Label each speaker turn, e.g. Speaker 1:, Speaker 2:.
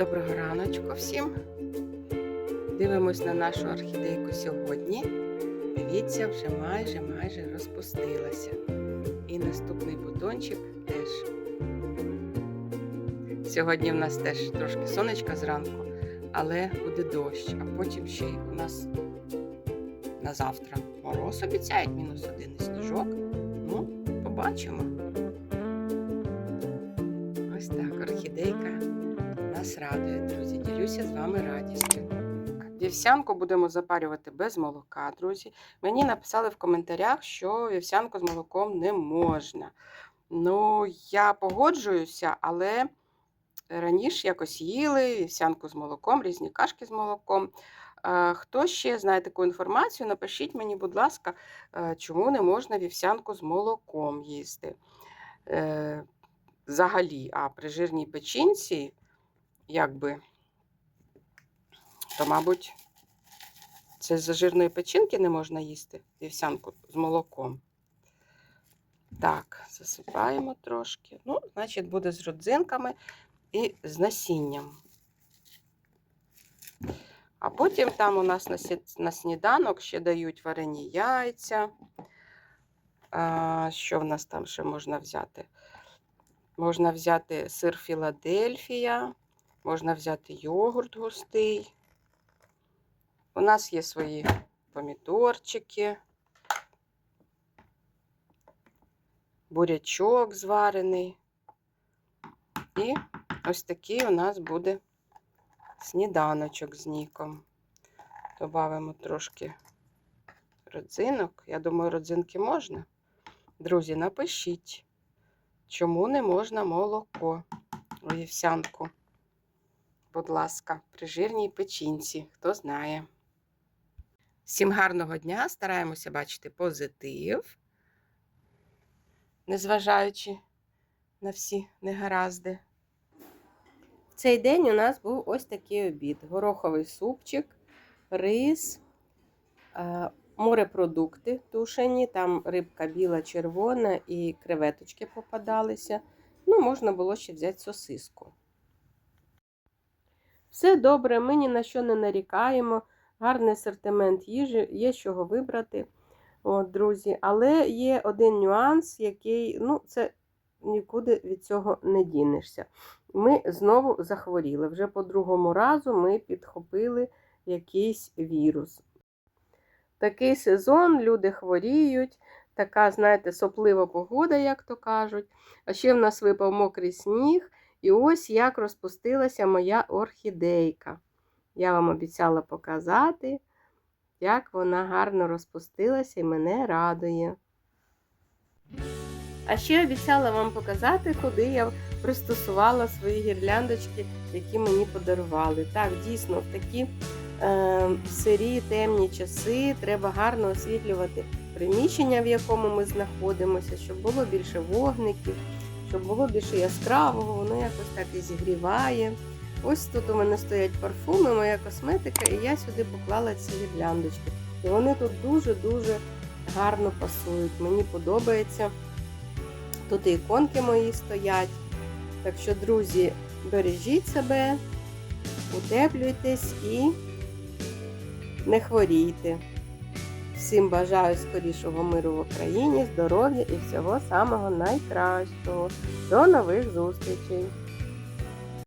Speaker 1: Доброго раночку всім. Дивимось на нашу орхідейку сьогодні. Дивіться, вже майже майже розпустилася. І наступний бутончик теж. Сьогодні в нас теж трошки сонечка зранку, але буде дощ, а потім ще й у нас на завтра мороз обіцяють мінус один і сніжок. Ну, побачимо. Ось так, орхідейка нас радує, друзі. Ділюся з вами радістю. Вівсянку будемо запарювати без молока, друзі. Мені написали в коментарях, що вівсянку з молоком не можна. Ну, я погоджуюся, але раніше якось їли вівсянку з молоком, різні кашки з молоком. Хто ще знає таку інформацію, напишіть мені, будь ласка, е, чому не можна вівсянку з молоком їсти. Е, Взагалі, а при жирній печінці, якби, то, мабуть, це з-за жирної печінки не можна їсти вівсянку з молоком. Так, засипаємо трошки. Ну, значить, буде з родзинками і з насінням. А потім там у нас на на сніданок ще дають варені яйця. А, що в нас там ще можна взяти? Можна взяти сир Філадельфія, можна взяти йогурт густий. У нас є свої помідорчики, бурячок зварений. І ось такий у нас буде сніданочок з ніком. Добавимо трошки родзинок. Я думаю, родзинки можна. Друзі, напишіть, чому не можна молоко вівсянку. Будь ласка, при жирній печінці, хто знає. Всім гарного дня! Стараємося бачити позитив, незважаючи на всі негаразди. В цей день у нас був ось такий обід: гороховий супчик, рис, е, морепродукти тушені, там рибка біла, червона і креветочки попадалися. Ну, можна було ще взяти сосиску. Все добре, ми ні на що не нарікаємо. Гарний асортимент їжі, є з чого вибрати, От, друзі. Але є один нюанс, який, ну, це нікуди від цього не дінешся. Ми знову захворіли. Вже по другому разу ми підхопили якийсь вірус. Такий сезон, люди хворіють, така, знаєте, соплива погода, як то кажуть. А ще в нас випав мокрий сніг, і ось як розпустилася моя орхідейка. Я вам обіцяла показати, як вона гарно розпустилася і мене радує. А ще обіцяла вам показати, куди я пристосувала свої гірляндочки, які мені подарували. Так, дійсно, в такі е, сирі темні часи треба гарно освітлювати приміщення, в якому ми знаходимося, щоб було більше вогників, щоб було більше яскравого, воно якось так і зігріває. Ось тут у мене стоять парфуми, моя косметика, і я сюди поклала ці гірляндочки. І вони тут дуже-дуже гарно пасують. Мені подобається. Тут і іконки мої стоять. Так що, друзі, бережіть себе, утеплюйтесь і не хворійте. Всім бажаю скорішого миру в Україні, здоров'я і всього самого найкращого. До нових зустрічей!